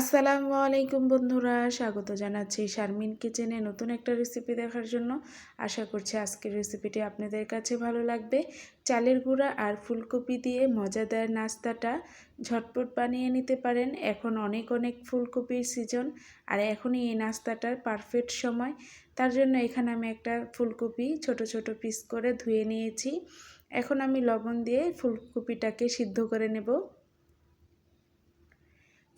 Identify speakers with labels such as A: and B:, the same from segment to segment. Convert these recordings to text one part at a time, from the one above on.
A: আসসালামু আলাইকুম বন্ধুরা, স্বাগত জানাচ্ছি শারমিন কিচেনে নতুন একটা রেসিপি দেখার জন্য। আশা করছি আজকের রেসিপিটি আপনাদের কাছে ভালো লাগবে। চালের গুঁড়া আর ফুলকপি দিয়ে মজাদার নাস্তাটা ঝটপট বানিয়ে নিতে পারেন। এখন অনেক অনেক ফুলকপির সিজন আর এখনই এই নাস্তাটার পারফেক্ট সময়। তার জন্য এখানে আমি একটা ফুলকপি ছোট ছোট পিস করে ধুয়ে নিয়েছি। এখন আমি লবণ দিয়ে ফুলকপিটাকে সিদ্ধ করে নেব।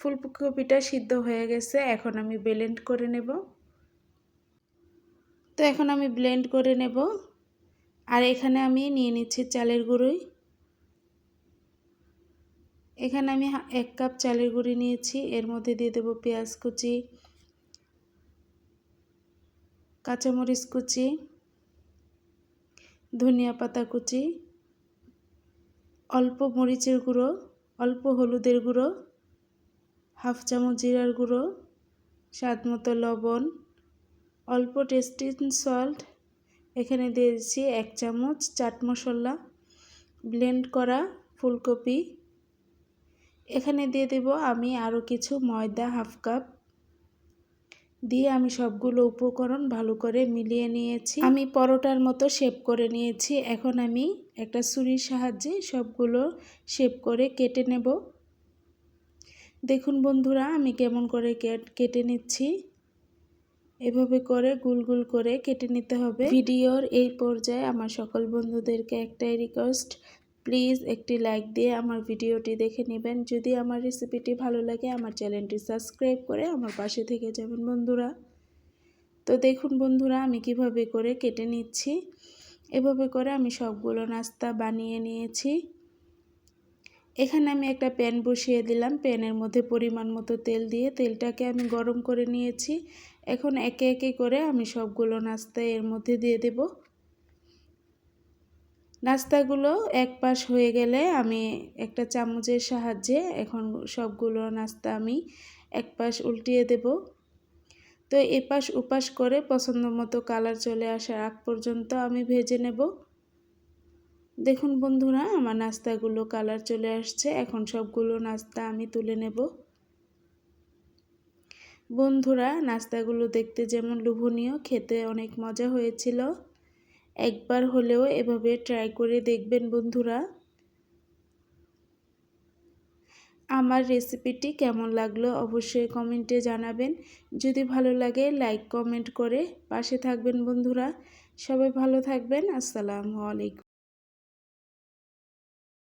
A: ফুলকপিটা সিদ্ধ হয়ে গেছে, এখন আমি ব্লেন্ড করে নেব। তো এখন আমি ব্লেন্ড করে নেব। আর এখানে আমি নিয়ে নিচ্ছি চালের গুঁড়োই এখানে আমি এক কাপ চালের গুঁড়ি নিয়েছি, এর মধ্যে দিয়ে দেবো পেঁয়াজ কুচি, কাঁচামরিচ কুচি, ধনিয়া পাতা কুচি, অল্প মরিচের গুঁড়ো, অল্প হলুদের গুঁড়ো হাফ চামচ জিরার গুঁড়ো, স্বাদ মতো লবণ, অল্প টেস্টি সল্ট। এখানে দিয়েছি এক চামচ চাট মশলা, ব্লেন্ড করা ফুলকপি। এখানে দিয়ে দেব আমি আরও কিছু ময়দা হাফ কাপ। দিয়ে আমি সবগুলো উপকরণ ভালো করে মিলিয়ে নিয়েছি। আমি পরোটার মতো শেপ করে নিয়েছি। এখন আমি একটা ছুরির সাহায্যে সবগুলো শেপ করে কেটে নেব। দেখুন বন্ধুরা, আমি কেমন করে কেটে নিচ্ছি। এভাবে করে গুল গুল করে কেটে নিতে হবে। ভিডিওর এই পর্যায়ে আমার সকল বন্ধুদেরকে একটাই রিকোয়েস্ট প্লিজ একটি লাইক দিয়ে আমার ভিডিওটি দেখে নেবেন। যদি আমার রেসিপিটি ভালো লাগে, আমার চ্যানেলটি সাবস্ক্রাইব করে আমার পাশে থেকে যাবেন বন্ধুরা। তো দেখুন বন্ধুরা, আমি কীভাবে করে কেটে নিচ্ছি। এভাবে করে আমি সবগুলো নাস্তা বানিয়ে নিয়েছি। এখানে আমি একটা প্যান বসিয়ে দিলাম। প্যানের মধ্যে পরিমাণ মতো তেল দিয়ে তেলটাকে আমি গরম করে নিয়েছি। এখন একে একে করে আমি সবগুলো নাস্তা এর মধ্যে দিয়ে দেব। নাস্তাগুলো এক পাশ হয়ে গেলে আমি একটা চামচের সাহায্যে এখন সবগুলো নাস্তা আমি এক পাশ উল্টিয়ে দেব। তো এপাশ উপাস করে পছন্দ মতো কালার চলে আসার আগ পর্যন্ত আমি ভেজে নেব। দেখুন বন্ধুরা, আমার নাস্তাগুলো কালার চলে আসছে। এখন সবগুলো নাস্তা আমি তুলে নেব। বন্ধুরা, নাস্তাগুলো দেখতে যেমন লোভনীয়, খেতে অনেক মজা হয়েছিল। একবার হলেও এভাবে ট্রাই করে দেখবেন বন্ধুরা। আমার রেসিপিটি কেমন লাগল অবশ্যই কমেন্টে জানাবেন। যদি ভালো লাগে, লাইক, কমেন্ট করে পাশে থাকবেন বন্ধুরা। সবাই ভালো থাকবেন। আসসালামু আলাইকুম।